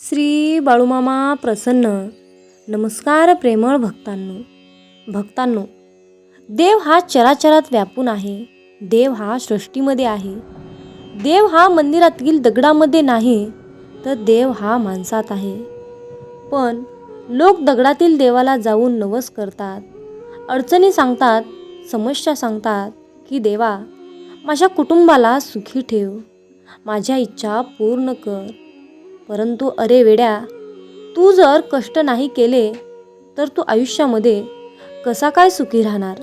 श्री बाळूमामा प्रसन्न. नमस्कार प्रेमळ भक्तांनो. भक्तांनो देव हा चराचरात व्यापून आहे. देव हा सृष्टीमध्ये आहे. देव हा मंदिरातील दगडामध्ये नाही तर देव हा माणसात आहे. पण लोक दगडातील देवाला जाऊन नवस करतात. अडचणी सांगतात समस्या सांगतात की देवा माझ्या कुटुंबाला सुखी ठेव. माझ्या इच्छा पूर्ण कर. परंतु अरे वेड्या तू जर कष्ट नाही केले तर तू आयुष्यामध्ये कसा काय सुखी राहणार?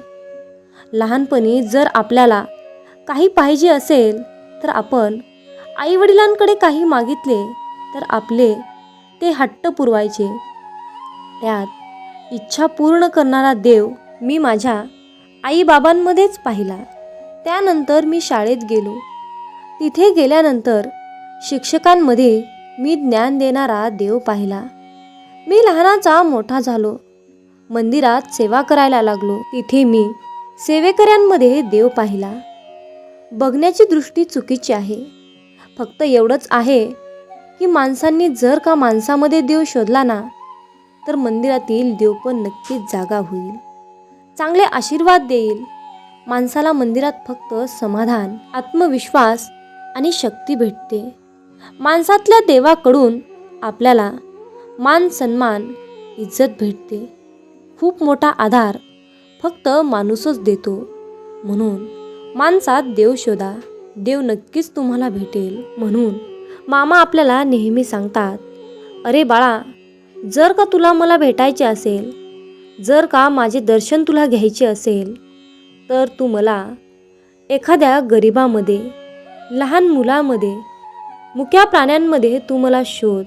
लहानपणी जर आपल्याला काही पाहिजे असेल तर आपण आईवडिलांकडे काही मागितले तर आपले ते हट्ट पुरवायचे. त्यात इच्छा पूर्ण करणारा देव मी माझ्या आईबाबांमध्येच पाहिला. त्यानंतर मी शाळेत गेलो. तिथे गेल्यानंतर शिक्षकांमध्ये मी ज्ञान देणारा देव पाहिला. मी लहानाचा मोठा झालो. मंदिरात सेवा करायला लागलो. तिथे मी सेवेकऱ्यांमध्ये देव पाहिला. बघण्याची दृष्टी चुकीची आहे. फक्त एवढंच आहे की माणसांनी जर का माणसामध्ये देव शोधला ना तर मंदिरातील देव पण नक्कीच जागा होईल. चांगले आशीर्वाद देईल. माणसाला मंदिरात फक्त समाधान आत्मविश्वास आणि शक्ती भेटते. माणसातल्या देवाकडून आपल्याला मान सन्मान इज्जत भेटते. खूप मोठा आधार फक्त माणूसच देतो. म्हणून माणसात देव शोधा. देव नक्कीच तुम्हाला भेटेल. म्हणून मामा आपल्याला नेहमी सांगतात अरे बाळा जर का तुला मला भेटायचे असेल जर का माझे दर्शन तुला घ्यायचे असेल तर तू मला एखाद्या गरिबामध्ये लहान मुलामध्ये मुक्या प्राण्यांमध्ये तू मला शोध.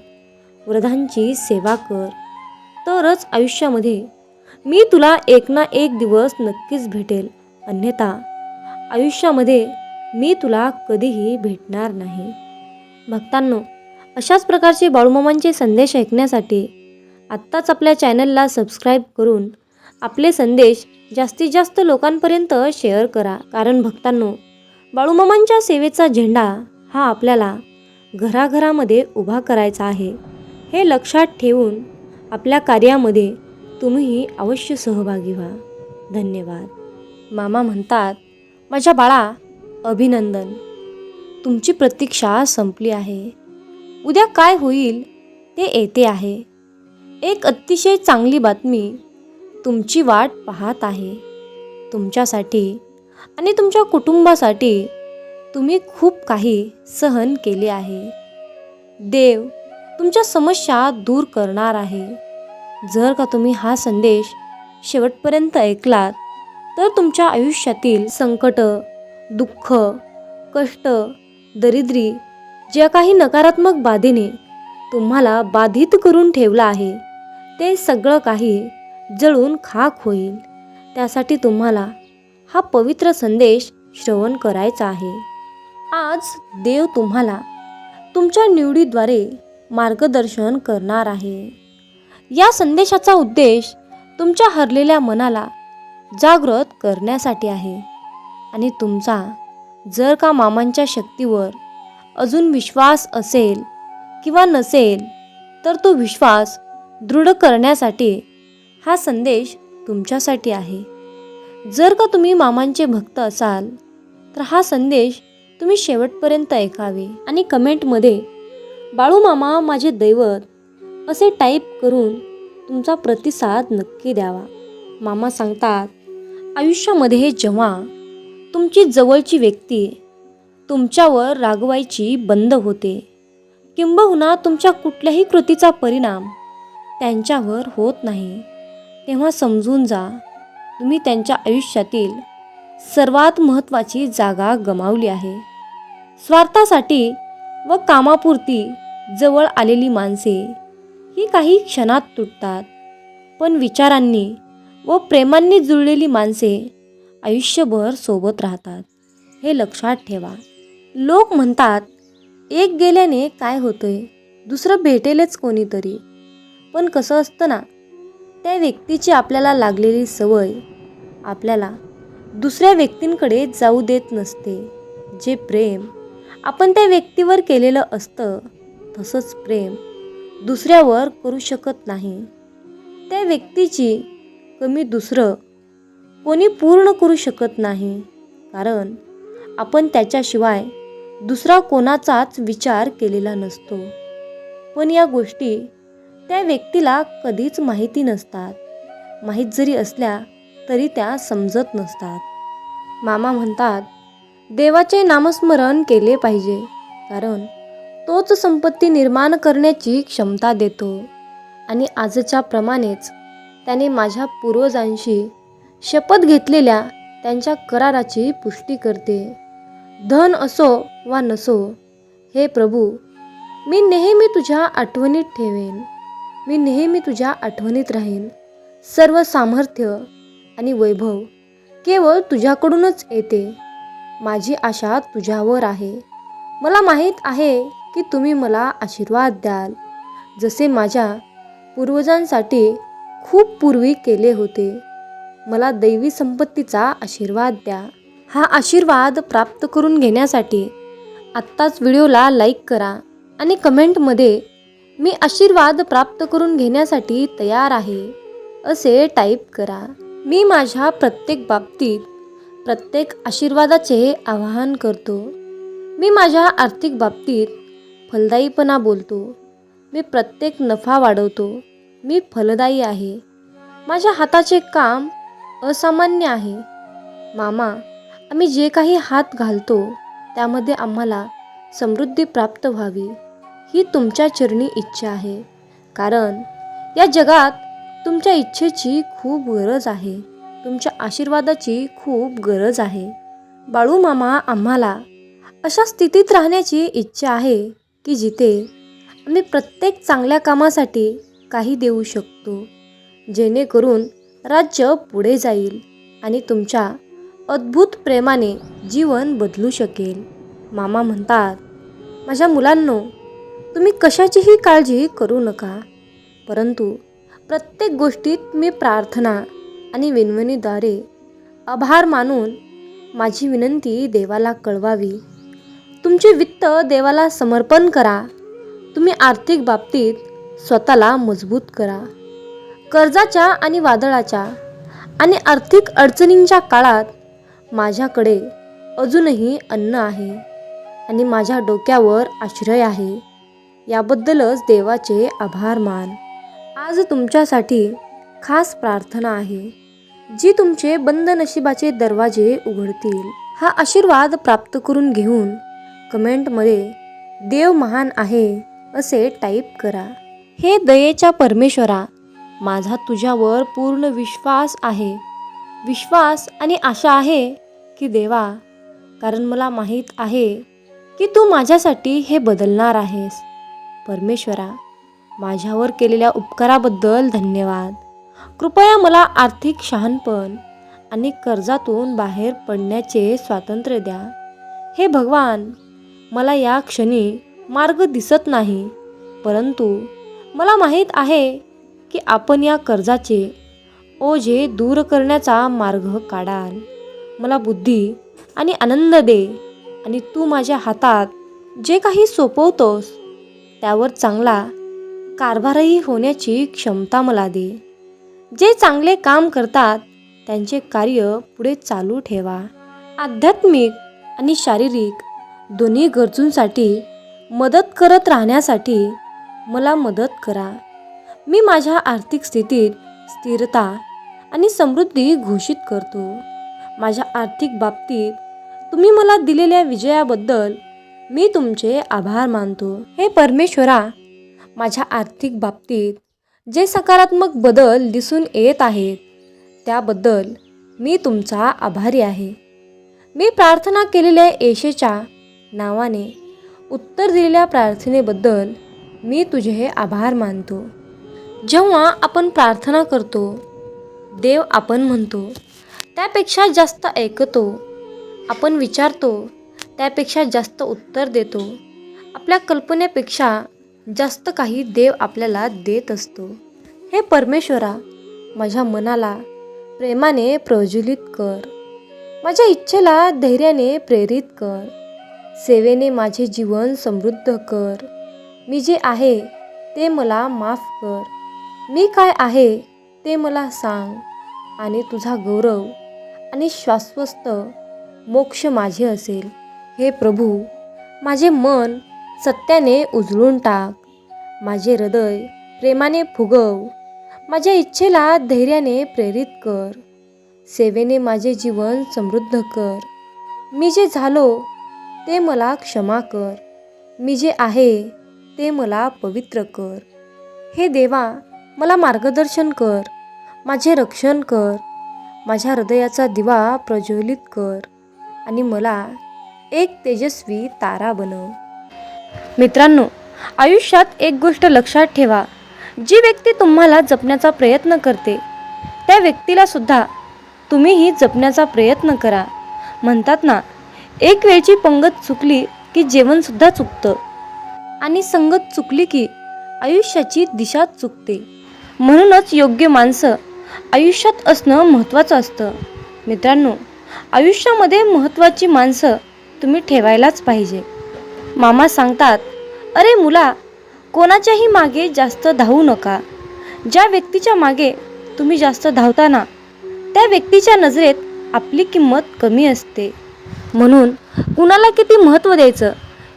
वृद्धांची सेवा कर. तरच आयुष्यामध्ये मी तुला एक ना एक दिवस नक्कीच भेटेल. अन्यथा आयुष्यामध्ये मी तुला कधीही भेटणार नाही. भक्तांनो अशाच प्रकारचे बाळूमामांचे संदेश ऐकण्यासाठी आत्ताच आपल्या चॅनलला सबस्क्राईब करून आपले संदेश जास्तीत जास्त लोकांपर्यंत शेअर करा. कारण भक्तांनो बाळूमामांच्या सेवेचा झेंडा हा आपल्याला घराघरामध्ये उभा करायचा आहे. हे लक्षात ठेवून आपल्या कार्यामध्ये तुम्हीही अवश्य सहभागी व्हा. धन्यवाद. मामा म्हणतात माझ्या बाळा अभिनंदन. तुमची प्रतीक्षा संपली आहे. उद्या काय होईल ते येते आहे. एक अतिशय चांगली बातमी तुमची वाट पाहत आहे. तुमच्यासाठी आणि तुमच्या कुटुंबासाठी तुम्ही खूप काही सहन केले आहे. देव तुमच्या समस्या दूर करणार आहे. जर का तुम्ही हा संदेश शेवटपर्यंत ऐकलात तर तुमच्या आयुष्यातील संकट दुःख कष्ट दरिद्री ज्या काही नकारात्मक बाधेने तुम्हाला बाधित करून ठेवलं आहे ते सगळं काही जळून खाक होईल. त्यासाठी तुम्हाला हा पवित्र संदेश श्रवण करायचा आहे. आज देव तुम्हाला तुमच्या निवडीद्वारे मार्गदर्शन करणार आहे. या संदेशाचा उद्देश तुमच्या हरलेल्या मनाला जागृत करण्यासाठी आहे आणि तुमचा जर का मामांच्या शक्तीवर अजून विश्वास असेल किंवा नसेल तर तो विश्वास दृढ करण्यासाठी हा संदेश तुमच्यासाठी आहे. जर का तुम्ही मामांचे भक्त असाल तर हा संदेश तुम्ही शेवटपर्यंत ऐकावे. आणि कमेंटमध्ये बाळू मामा माझे दैवत असे टाईप करून तुमचा प्रतिसाद नक्की द्यावा. मामा सांगतात आयुष्यामध्ये जेव्हा तुमची जवळची व्यक्ती तुमच्यावर रागवायची बंद होते किंबहुना तुमच्या कुठल्याही कृतीचा परिणाम त्यांच्यावर होत नाही तेव्हा समजून जा तुम्ही त्यांच्या आयुष्यातील सर्वात महत्त्वाची जागा गमावली आहे. स्वार्थासाठी व कामापुरती जवळ आलेली माणसे ही काही क्षणात तुटतात. पण विचारांनी व प्रेमांनी जुळलेली माणसे आयुष्यभर सोबत राहतात. हे लक्षात ठेवा. लोक म्हणतात एक गेल्याने काय होतंय? दुसरं भेटेलच कोणीतरी. पण कसं असतं ना त्या व्यक्तीची आपल्याला लागलेली सवय आपल्याला दुसऱ्या व्यक्तींकडे जाऊ देत नसते. जे प्रेम आपण त्या व्यक्तीवर केलेलं असतं तसंच प्रेम दुसऱ्यावर करू शकत नाही. त्या व्यक्तीची कमी दुसरं कोणी पूर्ण करू शकत नाही कारण आपण त्याच्याशिवाय दुसरा कोणाचाच विचार केलेला नसतो. पण या गोष्टी त्या व्यक्तीला कधीच माहिती नसतात. माहीत जरी असल्या तरी त्या समजत नसतात. मामा म्हणतात देवाचे नामस्मरण केले पाहिजे कारण तोच संपत्ती निर्माण करण्याची क्षमता देतो. आणि आजच्या प्रमाणेच त्याने माझ्या पूर्वजांशी शपथ घेतलेल्या त्यांच्या कराराची पुष्टी करते. धन असो वा नसो हे प्रभू मी नेहमी तुझ्या आठवणीत ठेवेन. मी नेहमी तुझ्या आठवणीत राहीन. सर्व सामर्थ्य आणि वैभव केवळ तुझ्याकडूनच येते. माझी आशा तुझ्यावर आहे. मला माहीत आहे की तुम्ही मला आशीर्वाद द्याल. जसे माझ्या पूर्वजांसाठी खूप पूर्वी केले होते. मला दैवी संपत्तीचा आशीर्वाद द्या. हा आशीर्वाद प्राप्त करून घेण्यासाठी आत्ताच व्हिडिओला लाईक करा आणि कमेंटमध्ये मी आशीर्वाद प्राप्त करून घेण्यासाठी तयार आहे असे टाईप करा. मी माझ्या प्रत्येक बाबतीत प्रत्येक आशीर्वादाचे आवाहन करतो. मी माझ्या आर्थिक बाबतीत फलदायीपणा बोलतो. मी प्रत्येक नफा वाढवतो. मी फलदायी आहे. माझ्या हाताचे काम असामान्य आहे. मामा आम्ही जे काही हात घालतो त्यामध्ये आम्हाला समृद्धी प्राप्त व्हावी ही तुमच्या चरणी इच्छा आहे. कारण या जगात तुमच्या इच्छेची खूप गरज आहे. तुमच्या आशीर्वादाची खूप गरज आहे. बाळू मामा आम्हाला अशा स्थितीत राहण्याची इच्छा आहे की जिथे आम्ही प्रत्येक चांगल्या कामासाठी काही देऊ शकतो. जेणेकरून राज्य पुढे जाईल आणि तुमच्या अद्भुत प्रेमाने जीवन बदलू शकेल. मामा म्हणतात माझ्या मुलांनो तुम्ही कशाचीही काळजी करू नका. परंतु प्रत्येक गोष्टीत मी प्रार्थना आणि विनवणीद्वारे आभार मानून माझी विनंती देवाला कळवावी. तुमचे वित्त देवाला समर्पण करा. तुम्ही आर्थिक बाबतीत स्वतःला मजबूत करा. कर्जाच्या आणि वादळाच्या आणि आर्थिक अडचणींच्या काळात माझ्याकडे अजूनही अन्न आहे आणि माझ्या डोक्यावर आश्रय आहे. याबद्दलच देवाचे आभार मान. आज तुमच्यासाठी खास प्रार्थना आहे जी तुमचे बंद नशिबाचे दरवाजे उघडतील. हा आशीर्वाद प्राप्त करून घेऊन कमेंटमध्ये देव महान आहे असे टाईप करा. हे दयेच्या परमेश्वरा माझा तुझ्यावर पूर्ण विश्वास आहे. विश्वास आणि आशा आहे की देवा कारण मला माहीत आहे की तू माझ्यासाठी हे बदलणार आहेस. परमेश्वरा माझ्यावर केलेल्या उपकाराबद्दल धन्यवाद. कृपया मला आर्थिक शहाणपण आणि कर्जातून बाहेर पडण्याचे स्वातंत्र्य द्या. हे भगवान मला या क्षणी मार्ग दिसत नाही परंतु मला माहीत आहे की आपण या कर्जाचे ओझे दूर करण्याचा मार्ग काढाल. मला बुद्धी आणि आनंद दे आणि तू माझ्या हातात जे काही सोपवतोस त्यावर चांगला कारभारही होण्याची क्षमता मला दे. जे चांगले काम करतात त्यांचे कार्य पुढे चालू ठेवा. आध्यात्मिक आणि शारीरिक दोन्ही गरजूंसाठी मदत करत राहण्यासाठी मला मदत करा. मी माझ्या आर्थिक स्थितीत स्थिरता आणि समृद्धी घोषित करतो. माझ्या आर्थिक बाबतीत तुम्ही मला दिलेल्या विजयाबद्दल मी तुमचे आभार मानतो. हे परमेश्वरा माझ्या आर्थिक बाबतीत जे सकारात्मक बदल दिसून येत आहेत त्याबद्दल मी तुमचा आभारी आहे. मी प्रार्थना केलेल्या येशेच्या नावाने उत्तर दिलेल्या प्रार्थनेबद्दल मी तुझे आभार मानतो. जेव्हा आपण प्रार्थना करतो देव आपण म्हणतो त्यापेक्षा जास्त ऐकतो आपण विचारतो त्यापेक्षा जास्त उत्तर देतो आपल्या कल्पनेपेक्षा जास्त काही देव आपल्याला देत असतो. हे परमेश्वरा माझ्या मनाला प्रेमाने प्रज्वलित कर. माझ्या इच्छेला धैर्याने प्रेरित कर. सेवेने माझे जीवन समृद्ध कर. मी जे आहे ते मला माफ कर. मी काय आहे ते मला सांग आणि तुझा गौरव आणि शाश्वत मोक्ष माझे असेल. हे प्रभू माझे मन सत्याने उजळून टाक. माझे हृदय प्रेमाने फुगव. माझ्या इच्छेला धैर्याने प्रेरित कर. सेवेने माझे जीवन समृद्ध कर. मी जे झालो ते मला क्षमा कर. मी जे आहे ते मला पवित्र कर. हे देवा मला मार्गदर्शन कर. माझे रक्षण कर. माझ्या हृदयाचा दिवा प्रज्वलित कर. आणि मला एक तेजस्वी तारा बनव. मित्रांनो आयुष्यात एक गोष्ट लक्षात ठेवा. जी व्यक्ती तुम्हाला जपण्याचा प्रयत्न करते त्या व्यक्तीला सुद्धा तुम्हीही जपण्याचा प्रयत्न करा. म्हणतात ना एक वेळची पंगत चुकली की जेवणसुद्धा चुकतं. आणि संगत चुकली की आयुष्याची दिशा चुकते. म्हणूनच योग्य माणसं आयुष्यात असणं महत्त्वाचं असतं. मित्रांनो आयुष्यामध्ये महत्त्वाची माणसं तुम्ही ठेवायलाच पाहिजे. मामा सांगतात अरे मुला कोणाच्याही मागे जास्त धावू नका. ज्या व्यक्तीच्या मागे तुम्ही जास्त धावताना त्या व्यक्तीच्या नजरेत आपली किंमत कमी असते. म्हणून कुणाला किती महत्त्व द्यायचं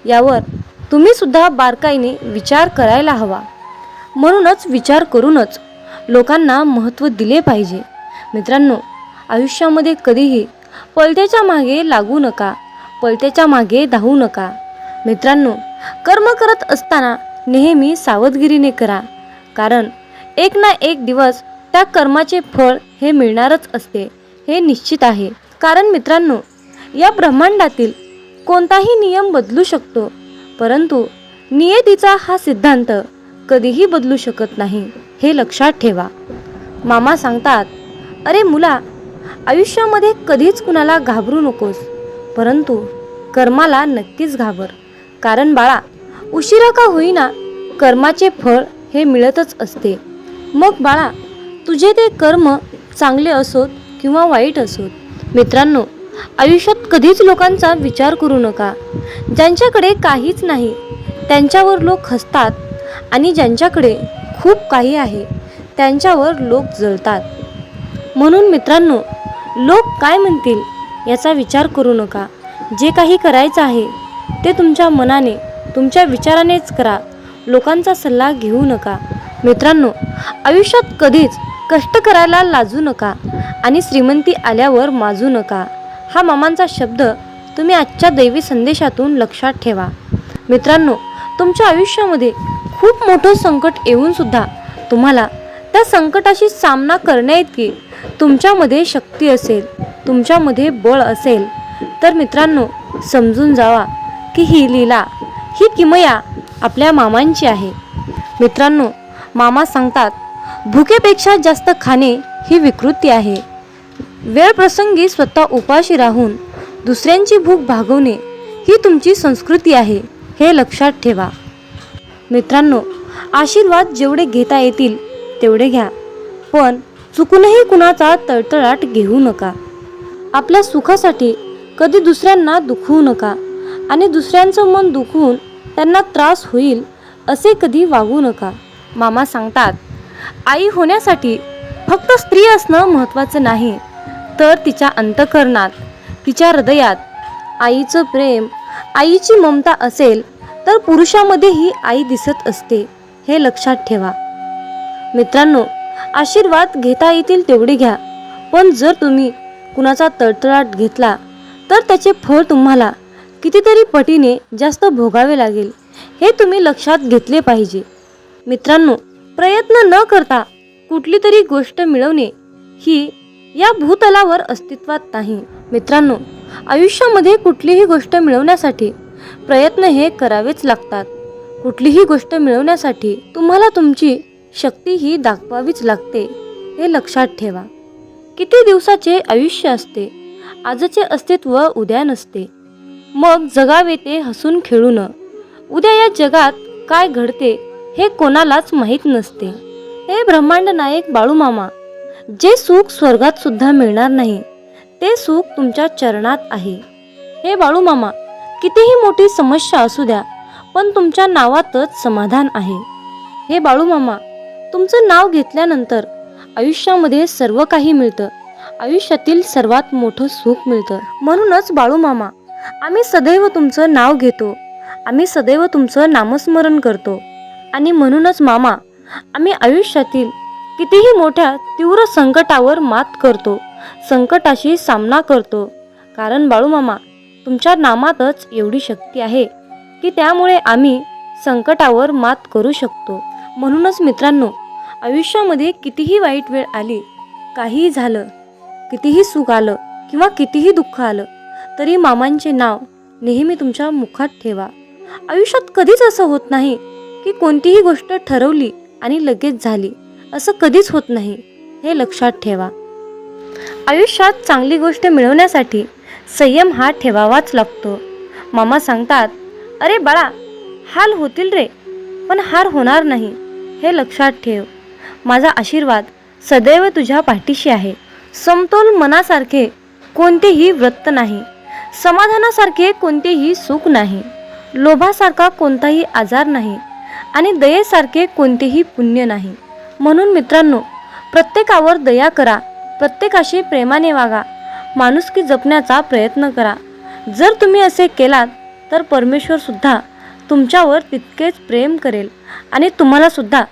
यावर तुम्हीसुद्धा बारकाईने विचार करायला हवा. म्हणूनच विचार करूनच लोकांना महत्त्व दिले पाहिजे. मित्रांनो आयुष्यामध्ये कधीही पलत्याच्या मागे लागू नका पलत्याच्या मागे धावू नका. मित्रांनो कर्म करत असताना नेहमी सावधगिरीने करा. कारण एक ना एक दिवस त्या कर्माचे फळ हे मिळणारच असते हे निश्चित आहे. कारण मित्रांनो या ब्रह्मांडातील कोणताही नियम बदलू शकतो परंतु नियतीचा हा सिद्धांत कधीही बदलू शकत नाही हे लक्षात ठेवा. मामा सांगतात अरे मुला आयुष्यामध्ये कधीच कुणाला घाबरू नकोस परंतु कर्माला नक्कीच घाबर. कारण बाळा उशिरा का होईना कर्माचे फळ हे मिळतच असते. मग बाळा तुझे ते कर्म चांगले असोत किंवा वाईट असोत? मित्रांनो आयुष्यात कधीच लोकांचा विचार करू नका. ज्यांच्याकडे काहीच नाही त्यांच्यावर लोक हसतात आणि ज्यांच्याकडे खूप काही आहे त्यांच्यावर लोक जळतात. म्हणून मित्रांनो लोक काय म्हणतील याचा विचार करू नका. जे काही करायचं आहे ते तुमच्या मनाने तुमच्या विचारानेच करा. लोकांचा सल्ला घेऊ नका. मित्रांनो आयुष्यात कधीच कष्ट करायला लाजू नका आणि श्रीमंती आल्यावर माजू नका. हा मामांचा शब्द तुम्ही आजच्या दैवी संदेशातून लक्षात ठेवा. मित्रांनो तुमच्या आयुष्यामध्ये खूप मोठं संकट येऊनसुद्धा तुम्हाला त्या संकटाशी सामना करण्याइतकी तुमच्यामध्ये शक्ती असेल तुमच्यामध्ये बळ असेल. तर मित्रांनो समजून जावा. की ही लीला ही किमया आपल्या मामांची आहे. मित्रांनो मामा सांगतात भुकेपेक्षा जास्त खाणे ही विकृती आहे. वेळ प्रसंगी स्वतः उपाशी राहून दुसऱ्यांची भूक भागवणे ही तुमची संस्कृती आहे हे लक्षात ठेवा. मित्रांनो आशीर्वाद जेवढे घेता येतील तेवढे घ्या. पण चुकूनही कुणाचा तळतळाट घेऊ नका. आपल्या सुखासाठी कधी दुसऱ्यांना दुखवू नका. आणि दुसऱ्यांचं मन दुखून त्यांना त्रास होईल असे कधी वागू नका. मामा सांगतात आई होण्यासाठी फक्त स्त्री असणं महत्त्वाचं नाही तर तिच्या अंतकरणात तिच्या हृदयात आईचं प्रेम आईची ममता असेल तर पुरुषामध्येही आई दिसत असते हे लक्षात ठेवा. मित्रांनो आशीर्वाद घेता येतील तेवढे घ्या पण जर तुम्ही कुणाचा तळतळाट घेतला तर त्याचे फळ तुम्हाला कितीतरी पटीने जास्त भोगावे लागेल. हे तुम्ही लक्षात घेतले पाहिजे. मित्रांनो प्रयत्न न करता कुठली तरी गोष्ट मिळवणे ही या भूतलावर अस्तित्वात नाही. मित्रांनो आयुष्यामध्ये कुठलीही गोष्ट मिळवण्यासाठी प्रयत्न हे करावेच लागतात. कुठलीही गोष्ट मिळवण्यासाठी तुम्हाला तुमची शक्ती ही दाखवावीच लागते हे लक्षात ठेवा. किती दिवसाचे आयुष्य असते आजचे अस्तित्व उद्या नसते. मग जगावे ते हसून खेळून. उद्या या जगात काय घडते हे कोणालाच माहीत नसते. हे ब्रह्मांड नायक बाळूमामा जे सुख स्वर्गात सुद्धा मिळणार नाही ते सुख तुमच्या चरणात आहे. हे बाळूमामा कितीही मोठी समस्या असू द्या पण तुमच्या नावातच समाधान आहे. हे बाळूमामा तुमचं नाव घेतल्यानंतर आयुष्यामध्ये सर्व काही मिळतं. आयुष्यातील सर्वात मोठं सुख मिळतं. म्हणूनच बाळूमामा आम्ही सदैव तुमचं नाव घेतो. आम्ही सदैव तुमचं नामस्मरण करतो. आणि म्हणूनच मामा आम्ही आयुष्यातील कितीही मोठ्या तीव्र संकटावर मात करतो संकटाशी सामना करतो. कारण बाळू मामा तुमच्या नामातच एवढी शक्ती आहे की त्यामुळे आम्ही संकटावर मात करू शकतो. म्हणूनच मित्रांनो आयुष्यामध्ये कितीही वाईट वेळ आली काहीही झालं कितीही सुख आलं किंवा कितीही दुःख आलं तरी मामांचे नाव नेहमी तुमच्या मुखात ठेवा. आयुष्यात कधीच असं होत नाही की कोणतीही गोष्ट ठरवली आणि लगेच झाली. असं कधीच होत नाही. हे लक्षात ठेवा. आयुष्यात चांगली गोष्ट मिळवण्यासाठी संयम हा ठेवावाच लागतो. मामा सांगतात अरे बाळा हाल होतील रे पण हार होणार नाही. हे लक्षात ठेव. माझा आशीर्वाद सदैव तुझ्या पाठीशी आहे. समतोल मनासारखे कोणतेही व्रत नाही. समाधानासारखे कोणतेही सुख नाही. लोभासारखा कोणताही आजार नाही आणि दयेसारखे कोणतेही पुण्य नाही. म्हणून मित्रांनो प्रत्येकावर दया करा प्रत्येकाशी प्रेमाने वागा माणुसकी जपण्याचा प्रयत्न करा. जर तुम्ही असे केलात तर परमेश्वरसुद्धा तुमच्यावर तितकेच प्रेम करेल आणि तुम्हालासुद्धा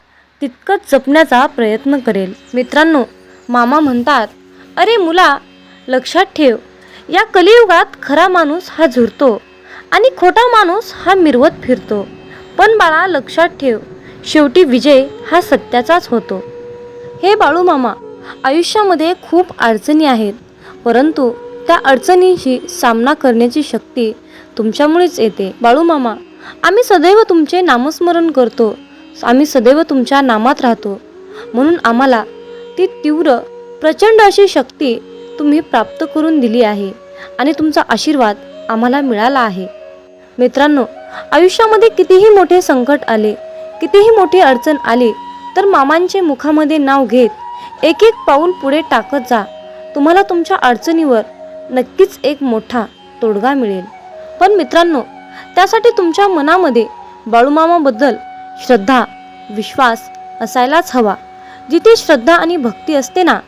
तितकंच जपण्याचा प्रयत्न करेल. मित्रांनो मामा म्हणतात अरे मुला लक्षात ठेव या कलियुगात खरा माणूस हा झुरतो आणि खोटा माणूस हा मिरवत फिरतो. पण बाळा लक्षात ठेव शेवटी विजय हा सत्याचाच होतो. हे बाळू मामा आयुष्यामध्ये खूप अडचणी आहेत. परंतु त्या अडचणींशी सामना करण्याची शक्ती तुमच्यामुळेच येते. बाळू मामा आम्ही सदैव तुमचे नामस्मरण करतो. आम्ही सदैव तुमच्या नामात राहतो. म्हणून आम्हाला ती तीव्र प्रचंड अशी शक्ती तुम्ही प्राप्त करून दिली आहे. आणि तुमचा आशीर्वाद आम्हाला मिळाला आहे. मित्रांनो आयुष्यामध्ये कितीही मोठे संकट आले कितीही मोठी अडचण आली तर मामांचे मुखामध्ये नाव घेत एक एक पाऊल पुढे टाकत जा. तुम्हाला तुमच्या अडचणीवर नक्कीच एक मोठा तोडगा मिळेल. पण मित्रांनो त्यासाठी तुमच्या मनामध्ये बाळूमामाबद्दल श्रद्धा विश्वास असायलाच हवा. जिथे श्रद्धा आणि भक्ती असते ना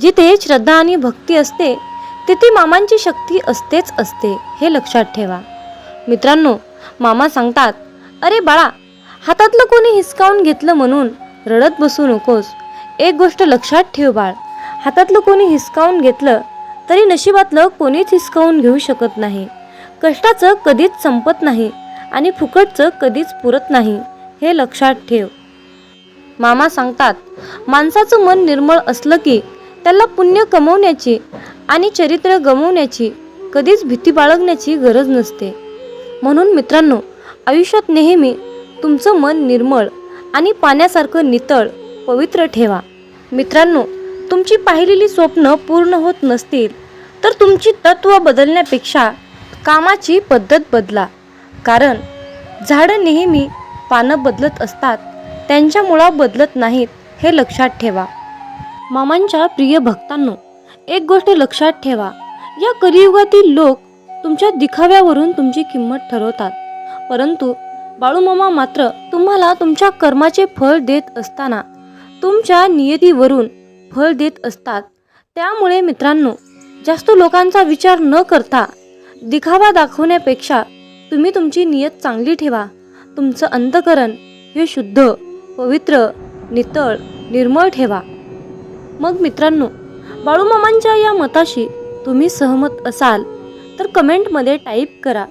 जिथे श्रद्धा आणि भक्ती असते तिथे मामांची शक्ती असतेच असते हे लक्षात ठेवा. मित्रांनो मामा सांगतात अरे बाळा हातातलं कोणी हिसकावून घेतलं म्हणून रडत बसू नकोस. एक गोष्ट लक्षात ठेव बाळ हातातलं कोणी हिसकावून घेतलं तरी नशिबातलं कोणीच हिसकावून घेऊ शकत नाही. कष्टाचं कधीच संपत नाही आणि फुकटचं कधीच पुरत नाही हे लक्षात ठेव. मामा सांगतात माणसाचं मन निर्मळ असलं की त्याला पुण्य कमवण्याची आणि चरित्र गमवण्याची कधीच भीती बाळगण्याची गरज नसते. म्हणून मित्रांनो आयुष्यात नेहमी तुमचं मन निर्मळ आणि पाण्यासारखं नितळ पवित्र ठेवा. मित्रांनो तुमची पाहिलेली स्वप्न पूर्ण होत नसतील तर तुमची तत्व बदलण्यापेक्षा कामाची पद्धत बदला. कारण झाडं नेहमी पानं बदलत असतात त्यांच्या मुळा बदलत नाहीत हे लक्षात ठेवा. मामांच्या प्रिय भक्तांनो एक गोष्ट लक्षात ठेवा. या कलियुगातील लोक तुमच्या दिखाव्यावरून तुमची किंमत ठरवतात. परंतु बाळूमामा मात्र तुम्हाला तुमच्या कर्माचे फळ देत असताना तुमच्या नियतीवरून फळ देत असतात. त्यामुळे मित्रांनो जास्त लोकांचा विचार न करता दिखावा दाखवण्यापेक्षा तुम्ही तुमची नियत चांगली ठेवा. तुमचं अंतकरण हे शुद्ध पवित्र नितळ निर्मळ ठेवा. मग मित्रांनो बाळूमामांच्या या मताशी तुम्ही सहमत असाल तर कमेंटमध्ये टाईप करा.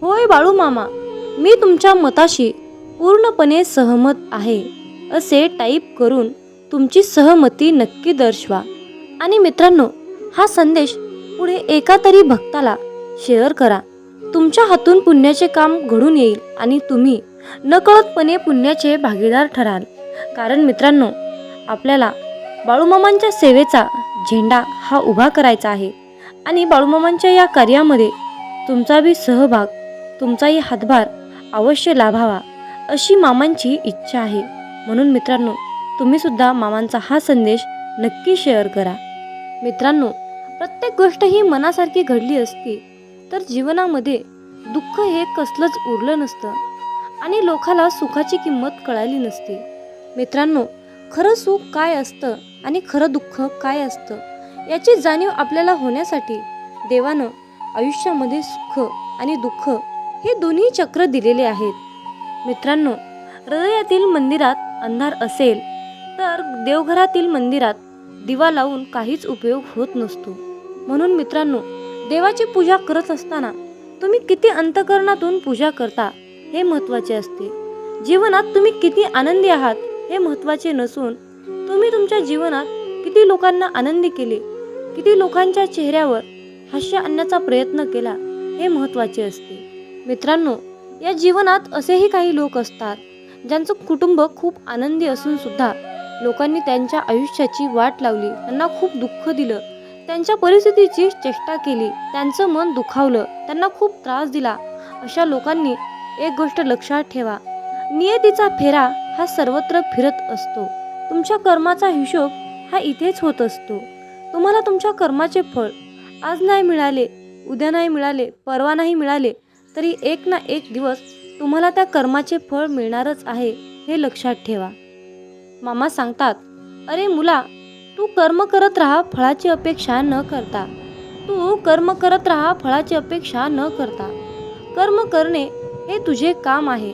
होय बाळूमामा मी तुमच्या मताशी पूर्णपणे सहमत आहे असे टाईप करून तुमची सहमती नक्की दर्शवा. आणि मित्रांनो हा संदेश पुढे एका तरी भक्ताला शेअर करा. तुमच्या हातून पुण्याचे काम घडून येईल आणि तुम्ही नकळतपणे पुण्याचे भागीदार ठराल. कारण मित्रांनो आपल्याला बाळूमामांच्या सेवेचा झेंडा हा उभा करायचा आहे. आणि बाळूमामांच्या या कार्यामध्ये तुमचा बी सहभाग तुमचाही हातभार अवश्य लाभावा अशी मामांची इच्छा आहे. म्हणून मित्रांनो तुम्हीसुद्धा मामांचा हा संदेश नक्की शेअर करा. मित्रांनो प्रत्येक गोष्ट ही मनासारखी घडली असती तर जीवनामध्ये दुःख हे कसलंच उरलं नसतं आणि लोकाला सुखाची किंमत कळाली नसती. मित्रांनो खरं सुख काय असतं आणि खरं दुःख काय असतं? याची जाणीव आपल्याला होण्यासाठी देवानं आयुष्यामध्ये सुख आणि दुःख हे दोन्ही चक्र दिलेले आहेत. मित्रांनो हृदयातील मंदिरात अंधार असेल तर देवघरातील मंदिरात दिवा लावून काहीच उपयोग होत नसतो. म्हणून मित्रांनो देवाची पूजा करत असताना तुम्ही किती अंतकरणातून पूजा करता हे महत्त्वाचे असते. जीवनात तुम्ही किती आनंदी आहात हे महत्त्वाचे नसून तुम्ही तुमच्या जीवनात किती लोकांना आनंदी केले किती लोकांच्या चेहऱ्यावर हास्य आणण्याचा प्रयत्न केला हे महत्त्वाचे असते. मित्रांनो या जीवनात असेही काही लोक असतात ज्यांचं कुटुंब खूप आनंदी असून सुद्धा लोकांनी त्यांच्या आयुष्याची वाट लावली त्यांना खूप दुःख दिलं त्यांच्या परिस्थितीची चेष्टा केली त्यांचं मन दुखावलं त्यांना खूप त्रास दिला अशा लोकांनी एक गोष्ट लक्षात ठेवा नियतीचा फेरा हा सर्वत्र फिरत असतो. तुमच्या कर्माचा हिशोब हा इथेच होत असतो. तुम्हाला तुमच्या कर्माचे फळ आज नाही मिळाले उद्या नाही मिळाले परवा नाही मिळाले तरी एक ना एक दिवस तुम्हाला त्या कर्माचे फळ मिळणारच आहे हे लक्षात ठेवा. मामा सांगतात अरे मुला तू कर्म करत राहा फळाची अपेक्षा न करता. तू कर्म करत राहा फळाची अपेक्षा न करता. कर्म करणे हे तुझे काम आहे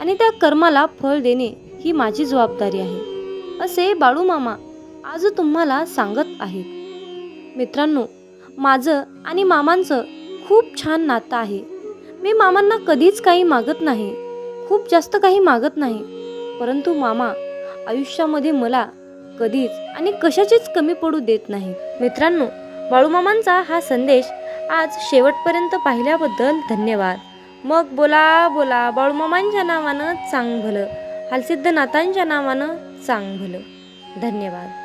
आणि त्या कर्माला फळ देणे ही माझी जबाबदारी आहे. असे बाळू मामा आज तुम्हाला सांगत आहेत. मित्रांनो माझं आणि मामांचं खूप छान नातं आहे. मी मामांना कधीच काही मागत नाही खूप जास्त काही मागत नाही. परंतु मामा आयुष्यामध्ये मला कधीच आणि कशाचीच कमी पडू देत नाही मित्रांनो बाळूमामांचा हा संदेश आज शेवटपर्यंत पाहिल्याबद्दल धन्यवाद. मग बोला बोला बाळूमामांच्या नावानं चांग भलं हालसिद्ध नातांच्या नावानं चांगलं. धन्यवाद.